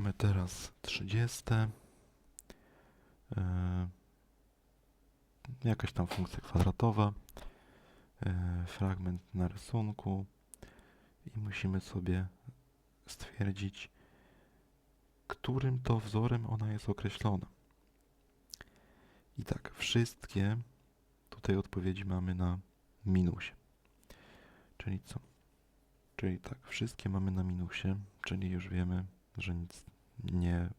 Mamy teraz 30. E, jakaś tam funkcja kwadratowa. E, fragment na rysunku. I musimy sobie stwierdzić, którym to wzorem ona jest określona. I tak, wszystkie tutaj odpowiedzi mamy na minusie. Czyli co? Czyli tak, wszystkie mamy na minusie, czyli już wiemy, że nic nie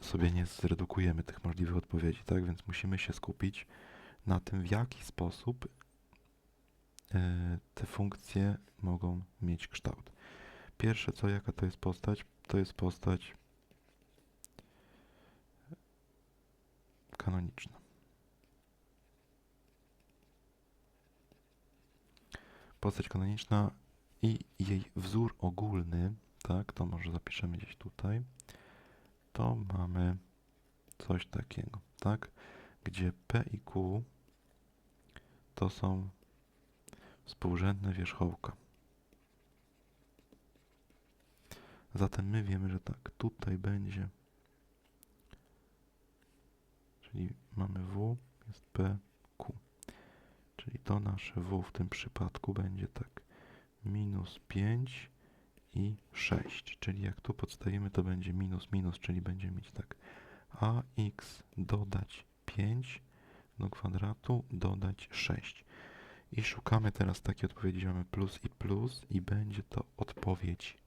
sobie nie zredukujemy tych możliwych odpowiedzi, tak? Więc musimy się skupić na tym, w jaki sposób e, te funkcje mogą mieć kształt. Pierwsze co, jaka to jest postać? To jest postać kanoniczna. Postać kanoniczna i jej wzór ogólny, tak, to może zapiszemy gdzieś tutaj, to mamy coś takiego, tak, gdzie P i Q to są współrzędne wierzchołka. Zatem my wiemy, że tak, tutaj będzie, czyli mamy W, jest P, Q. Czyli to nasze W w tym przypadku będzie tak, minus 5 i 6, czyli jak tu podstawimy, to będzie minus minus, czyli będzie mieć tak, ax dodać 5 do kwadratu dodać 6. I szukamy teraz takiej odpowiedzi, mamy plus i plus i będzie to odpowiedź.